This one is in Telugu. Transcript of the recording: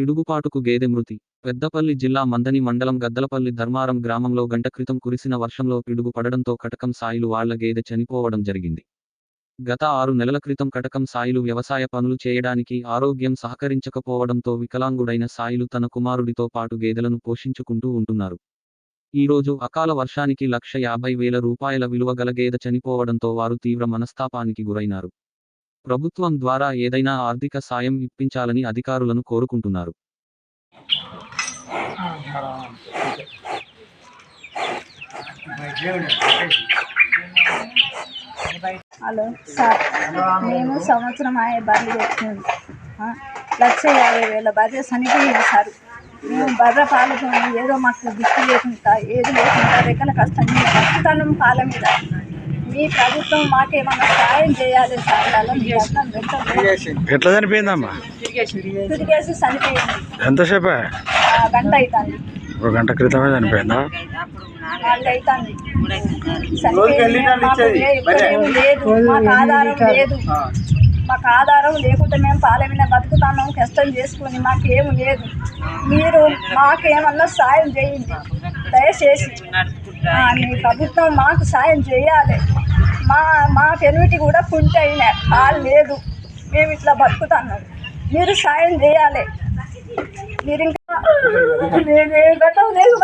పిడుగుపాటుకు గేదె మృతి. పెద్దపల్లి జిల్లా మందని మండలం గద్దలపల్లి ధర్మారం గ్రామంలో గంట క్రితం కురిసిన వర్షంలో పిడుగు పడడంతో కటకం సాయిలు వాళ్ళ గేదె చనిపోవడం జరిగింది. గత ఆరు నెలల క్రితం కటకం సాయిలు వ్యవసాయ పనులు చేయడానికి ఆరోగ్యం సహకరించకపోవడంతో వికలాంగుడైన సాయిలు తన కుమారుడితో పాటు గేదెలను పోషించుకుంటూ ఉంటున్నారు. ఈ రోజు అకాల వర్షానికి లక్ష యాభై వేల రూపాయల విలువ గల గేదె చనిపోవడంతో వారు తీవ్ర మనస్తాపానికి గురైనారు. ప్రభుత్వం ద్వారా ఏదైనా ఆర్థిక సాయం ఇప్పించాలని అధికారులను కోరుకుంటున్నారు. Hello sir. మేము సంవత్సరం అయ్యే బర్రెలు తెచ్చింది లక్ష యాభై వేల బర్రె చనిపోయింది సార్. మేము బర్రె పాలతో ఏదో మాకు దిక్కు లేకుండా ఏది లేకుండా రెక్కల కష్టం మీద పాల మీద మీ ప్రభుత్వం మాకేమన్నా సాయం చేయాలి ఎట్లా చనిపోయిందమ్మా? తిరిగేసి చనిపోయింది. ఎంతసేపు? ఆ, గంట అవుతుంది. ఒక గంట క్రితమే చనిపోయిందా? మాకు ఆధారం లేదు. మాకు ఆధారం లేకుంటే మేము పాల మీద బతుకుతాము కష్టం చేసుకొని మాకేం లేదు. మీరు మాకేమన్నా సాయం చేయండి. దయచేసి. మీ ప్రభుత్వం మాకు సాయం చేయాలి. మా మా పెనుమిటి కూడా కుంటి అయినా పాలు లేదు. మేము ఇట్లా బతుకుతున్నాం. మీరు సాయం చేయాలి. మీరు ఇంకా నేనే గతం లేదు